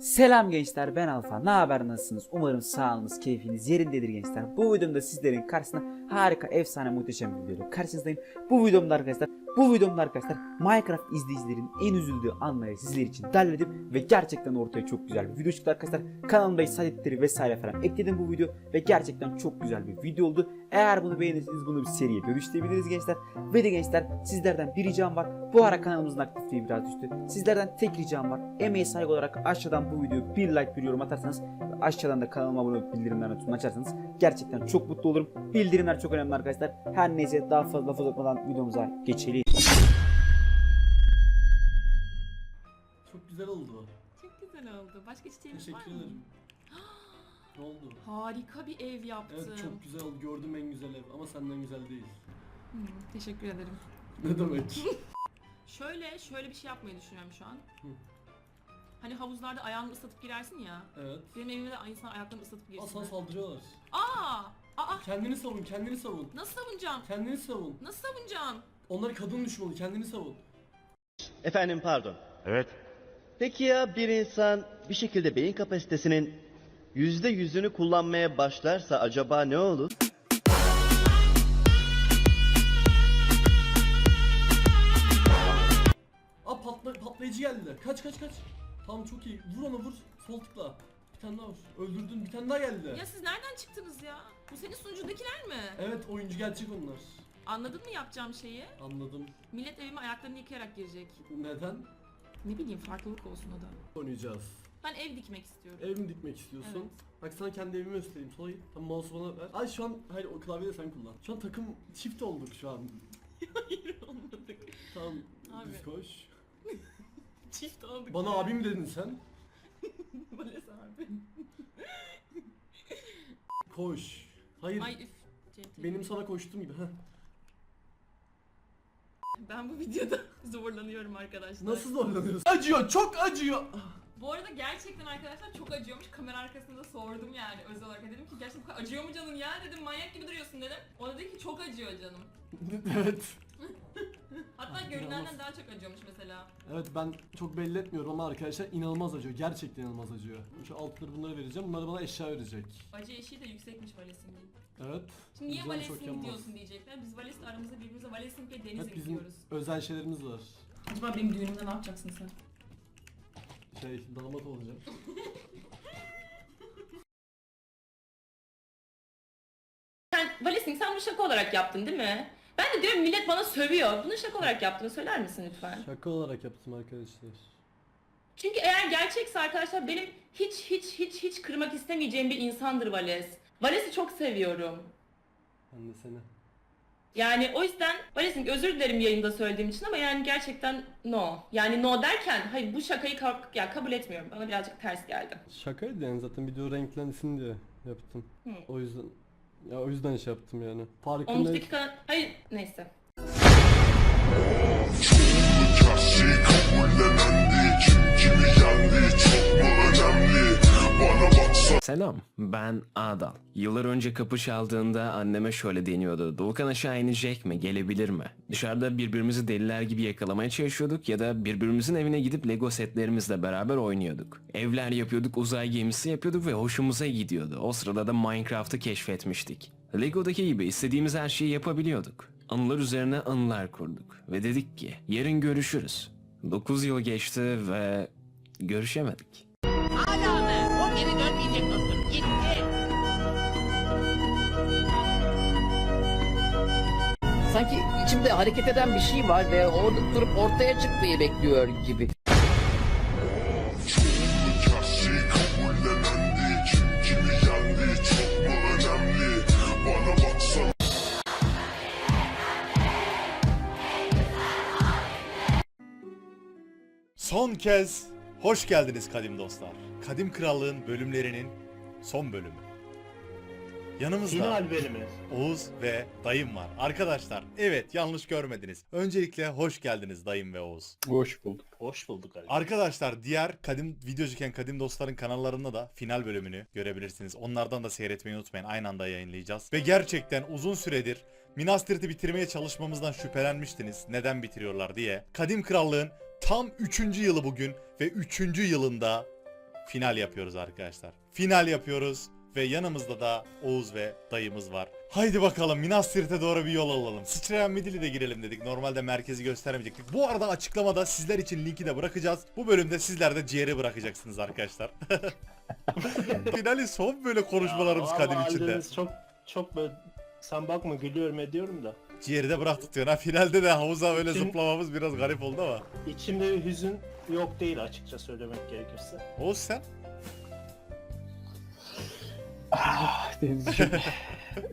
Selam gençler ben Alfa. Ne haber nasılsınız? Umarım sağlığınız, keyfiniz yerindedir gençler. Bu videomda sizlerin karşısına harika, efsane, muhteşem bir videoyla karşınızdayım. Bu videomda arkadaşlar, bu videomda arkadaşlar Minecraft izleyicilerin en üzüldüğü anları sizler için derledim ve gerçekten ortaya çok güzel bir video çıktı arkadaşlar. Kanalımda isaletleri vesaire falan ekledim bu video ve gerçekten çok güzel bir video oldu. Eğer bunu beğenirseniz bunu bir seriye dönüştürebiliriz gençler. Ve de gençler sizlerden bir ricam var. Bu ara kanalımızın aktifliği biraz düştü. Sizlerden tek ricam var. Emeğe saygı olarak aşağıdan bu videoya bir like bir olup atarsanız ve aşağıdan da kanalıma abone olup bildirimlerini açarsanız gerçekten çok mutlu olurum. Bildirimler çok önemli arkadaşlar. Her neyse daha fazla laf uzatmadan videomuza geçelim. Güzel oldu. Çok güzel oldu. Başka çiçeğiniz var Teşekkür mı? ederim. ne oldu? Harika bir ev yaptım. Evet çok güzel oldu. Gördüm en güzel ev ama senden güzel değil. Hmm, teşekkür ederim. Ne demek? Şöyle, şöyle bir şey yapmayı düşünüyorum şu an. Hı. Hani havuzlarda ayağını ıslatıp girersin ya. evet. Benim evimde de insan ayaklarını ıslatıp girsin. Aslan saldırıyorlar. Aa! Aa! Kendini savun, kendini savun. Nasıl savunacağım? Kendini savun. Nasıl savunacağım? Onlar kadın düşmanı, kendini savun. Efendim pardon. Evet. Peki ya bir insan bir şekilde beyin kapasitesinin yüzde yüzünü kullanmaya başlarsa acaba ne olur? Aa patla, patlayıcı geldi. Kaç kaç kaç. Tamam çok iyi. Vur ona vur. Sol tıkla. Bir tane daha vur. Öldürdün. Bir tane daha geldi. Ya siz nereden çıktınız ya? Bu senin sunucudakiler mi? Evet oyuncu gerçek onlar. Anladın mı yapacağım şeyi? Anladım. Millet evime ayaklarını yıkayarak girecek. Neden? Ne bileyim farklılık olsun o da. Oynayacağız. Ben ev dikmek istiyorum. Ev mi dikmek istiyorsun? Evet. Bak sana kendi evimi göstereyim. Sola git. Tamam mouse'u bana ver. Ay şu an hayır o klavyeyi de sen kullan. Şu an takım çift olduk şu an. Hayır olmadık. Tamam Abi. düz koş. Çift olduk. Bana ya. abim dedin sen. Vales abi. Koş. Hayır. Ay üf. Benim sana koştuğum gibi. Heh. Ben bu videoda zorlanıyorum arkadaşlar. Nasıl zorlanıyorsun? Acıyor, çok acıyor. Bu arada gerçekten arkadaşlar çok acıyormuş. Kamera arkasında sordum yani özel olarak. Dedim ki gerçekten bu kadar acıyor mu canın ya dedim. Manyak gibi duruyorsun dedim. O dedi ki çok acıyor canım. evet. Hatta Ay, görünenden inanılmaz. daha çok acıyormuş mesela. Evet ben çok belli etmiyorum ama arkadaşlar inanılmaz acıyor. Gerçekten inanılmaz acıyor. Şu altları bunlara vereceğim. Bunları bana eşya verecek. Acı eşiği de yüksekmiş Vales'in. Evet. Şimdi niye çok Vales'in yanmaz. gidiyorsun diyecekler. Biz Vales'le aramızda birbirimize Vales'in ve Deniz'in Hep bizim gidiyoruz. özel şeylerimiz var. Acaba benim düğünümde ne yapacaksın sen? Şey damat olacak. Sen Vales'in sen bunu şaka olarak yaptın değil mi? Ben de diyorum millet bana sövüyor. Bunu şaka olarak yaptığını söyler misin lütfen? Şaka olarak yaptım arkadaşlar. Çünkü eğer gerçekse arkadaşlar benim hiç hiç hiç hiç kırmak istemeyeceğim bir insandır Vales. Vales'i çok seviyorum. Ben de seni. Yani o yüzden Vales'in özür dilerim yayında söylediğim için ama yani gerçekten no. Yani no derken hayır bu şakayı ka- ya kabul etmiyorum. Bana birazcık ters geldi. Şakaydı yani zaten video renklensin diye yaptım. Hı. O yüzden ya o yüzden şey yaptım yani. 13 Farkındayım. dakika hayır neyse. Selam, ben Adal. Yıllar önce kapı çaldığında anneme şöyle deniyordu. Doğukan aşağı inecek mi, gelebilir mi? Dışarıda birbirimizi deliler gibi yakalamaya çalışıyorduk ya da birbirimizin evine gidip Lego setlerimizle beraber oynuyorduk. Evler yapıyorduk, uzay gemisi yapıyorduk ve hoşumuza gidiyordu. O sırada da Minecraft'ı keşfetmiştik. Lego'daki gibi istediğimiz her şeyi yapabiliyorduk. Anılar üzerine anılar kurduk ve dedik ki yarın görüşürüz. 9 yıl geçti ve görüşemedik. Sanki içimde hareket eden bir şey var ve orada durup ortaya çıkmayı bekliyor gibi. Son kez hoş geldiniz kadim dostlar. Kadim Krallığın bölümlerinin son bölümü. Yanımızda Final bölümü. Oğuz ve dayım var. Arkadaşlar evet yanlış görmediniz. Öncelikle hoş geldiniz dayım ve Oğuz. Hoş bulduk. Hoş bulduk abi. Arkadaşlar diğer kadim videocuken kadim dostların kanallarında da final bölümünü görebilirsiniz. Onlardan da seyretmeyi unutmayın. Aynı anda yayınlayacağız. Ve gerçekten uzun süredir Minas Tirith'i bitirmeye çalışmamızdan şüphelenmiştiniz. Neden bitiriyorlar diye. Kadim Krallığın tam 3. yılı bugün ve 3. yılında final yapıyoruz arkadaşlar. Final yapıyoruz ve yanımızda da Oğuz ve dayımız var. Haydi bakalım Minas Tirith'e doğru bir yol alalım. Sıçrayan Midilli de girelim dedik. Normalde merkezi göstermeyecektik. Bu arada açıklamada sizler için linki de bırakacağız. Bu bölümde sizler de ciğeri bırakacaksınız arkadaşlar. Finalin son böyle konuşmalarımız kadim içinde. Çok çok böyle sen bakma gülüyorum ediyorum da. Ciğeri de bıraktık diyor. Ha finalde de havuza öyle Şimdi- zıplamamız biraz garip oldu ama. İçimde bir hüzün yok değil açıkça söylemek gerekirse. Oğuz sen? Denizciğim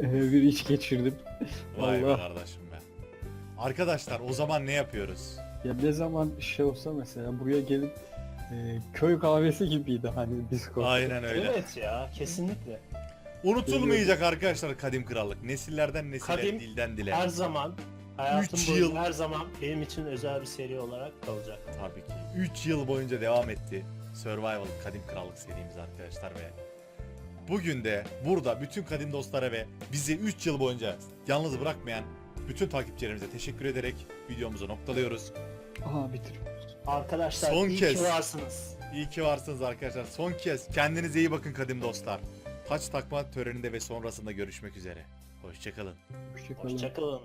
bir iç geçirdim. Vay be Allah. kardeşim be. Arkadaşlar o zaman ne yapıyoruz? Ya ne zaman şey olsa mesela buraya gelip e, köy kahvesi gibiydi hani Discord. Aynen öyle. Evet ya kesinlikle. Unutulmayacak arkadaşlar kadim krallık. Nesillerden nesile, Kadim dilden dile. Her zaman hayatım Üç boyunca yıl. her zaman benim için özel bir seri olarak kalacak. Tabii ki. 3 yıl boyunca devam etti. Survival Kadim Krallık serimiz arkadaşlar ve bugün de burada bütün kadim dostlara ve bizi 3 yıl boyunca yalnız bırakmayan bütün takipçilerimize teşekkür ederek videomuzu noktalıyoruz. Aha bitiriyoruz. Arkadaşlar Son iyi kez. ki varsınız. İyi ki varsınız arkadaşlar. Son kez kendinize iyi bakın kadim dostlar. Taç takma töreninde ve sonrasında görüşmek üzere. Hoşçakalın. Hoşçakalın. Hoşçakalın.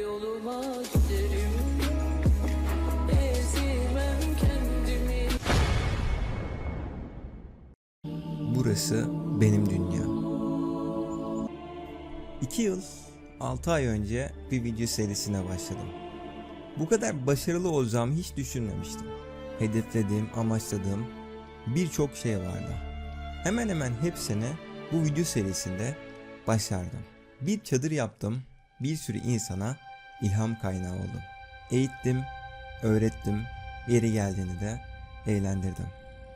Yoluma giderim Burası benim dünyam. 2 yıl 6 ay önce bir video serisine başladım. Bu kadar başarılı olacağımı hiç düşünmemiştim. Hedeflediğim, amaçladığım birçok şey vardı. Hemen hemen hepsini bu video serisinde başardım. Bir çadır yaptım, bir sürü insana ilham kaynağı oldum. Eğittim, öğrettim, yeri geldiğini de eğlendirdim.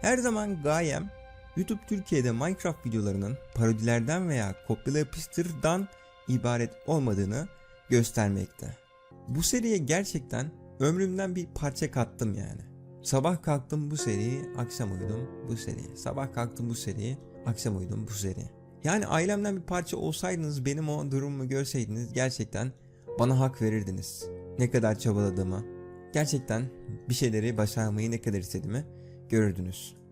Her zaman gayem YouTube Türkiye'de Minecraft videolarının parodilerden veya kopyala yapıştırdan ibaret olmadığını göstermekte. Bu seriye gerçekten ömrümden bir parça kattım yani. Sabah kalktım bu seriyi, akşam uyudum bu seriyi. Sabah kalktım bu seriyi, akşam uyudum bu seriyi. Yani ailemden bir parça olsaydınız benim o durumumu görseydiniz gerçekten bana hak verirdiniz. Ne kadar çabaladığımı, gerçekten bir şeyleri başarmayı ne kadar istediğimi görürdünüz.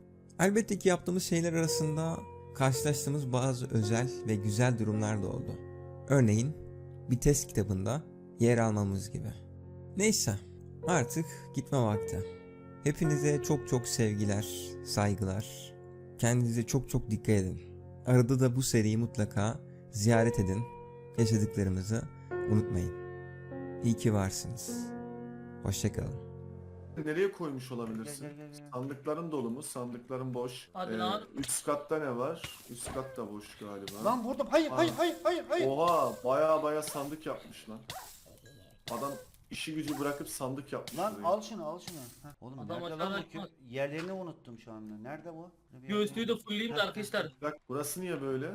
Elbette ki yaptığımız şeyler arasında karşılaştığımız bazı özel ve güzel durumlar da oldu. Örneğin bir test kitabında yer almamız gibi. Neyse artık gitme vakti. Hepinize çok çok sevgiler, saygılar. Kendinize çok çok dikkat edin. Arada da bu seriyi mutlaka ziyaret edin. Yaşadıklarımızı unutmayın. İyi ki varsınız. Hoşçakalın. Nereye koymuş olabilirsin? Sandıkların dolu mu? Sandıkların boş. Hadi Ee, lan. Üst katta ne var? Üst kat da boş galiba. Lan vurdum. Hayır Aa. hayır hayır hayır hayır. Oha baya baya sandık yapmış lan. Adam işi gücü bırakıp sandık yapmış. Lan al şunu al şunu. Heh. Oğlum Adam nerede lan bu Yerlerini unuttum şu anda. Nerede bu? Bir Göğüslüğü de yerde- fullleyeyim de arkadaşlar. Bak burası niye böyle?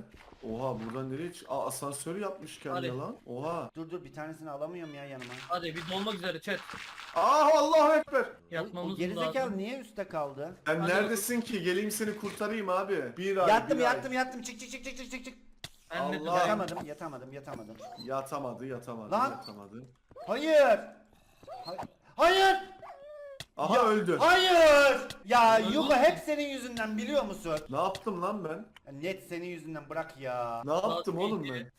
Oha buradan nereye çık? Aa asansör yapmış kendine Hadi. lan. Oha. Dur dur bir tanesini alamıyorum ya yanıma. Hadi biz dolmak üzere chat. Aa Allahu ekber. O Yatmamız gerizekalı lazım. niye üstte kaldı? Sen Hadi neredesin ki? Geleyim seni kurtarayım abi. Bir ay. Yattım bir ay. yattım yattım çık çık çık çık çık çık çık. Ben de Allah. Yatamadım yatamadım yatamadım. Yatamadı yatamadı Lan. yatamadı. Hayır. Hay- Hayır. Aha Ya- öldü. Hayır. Ya Yugo hep senin yüzünden biliyor musun? Ne yaptım lan ben? Ya Net senin yüzünden bırak ya. Ne yaptım oğlum ben?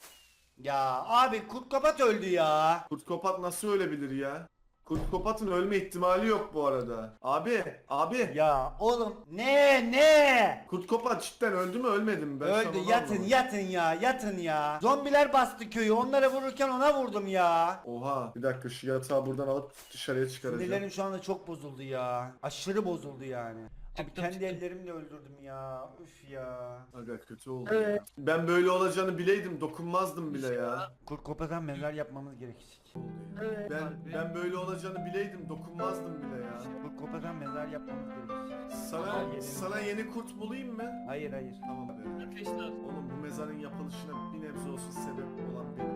Ya abi kurt kapat öldü ya. Kurt Kopat nasıl ölebilir ya? Kurt Kopat'ın ölme ihtimali yok bu arada. Abi, abi. Ya oğlum ne ne? Kurt Kopat cidden öldü mü ölmedi mi? Ben Öldü yatın anlamadım. yatın ya yatın ya. Zombiler bastı köyü onlara vururken ona vurdum ya. Oha bir dakika şu yatağı buradan alıp dışarıya çıkaracağım. Sinirlerim şu anda çok bozuldu ya. Aşırı bozuldu yani. Abi Çıktım, kendi çıktım. ellerimle öldürdüm ya. Üf ya. Aga kötü oldu Evet. ya. Ben böyle olacağını bileydim dokunmazdım bile ya. Kurt kopatan mezar yapmamız gerekecek. Evet. Ben harbi. ben böyle olacağını bileydim dokunmazdım bile ya. Kurt kopatan mezar yapmamız gerekecek. Sana sana yeni kurt bulayım mı? Hayır hayır. Tamam be. Oğlum bu mezarın yapılışına bir nebze olsun sebep olan benim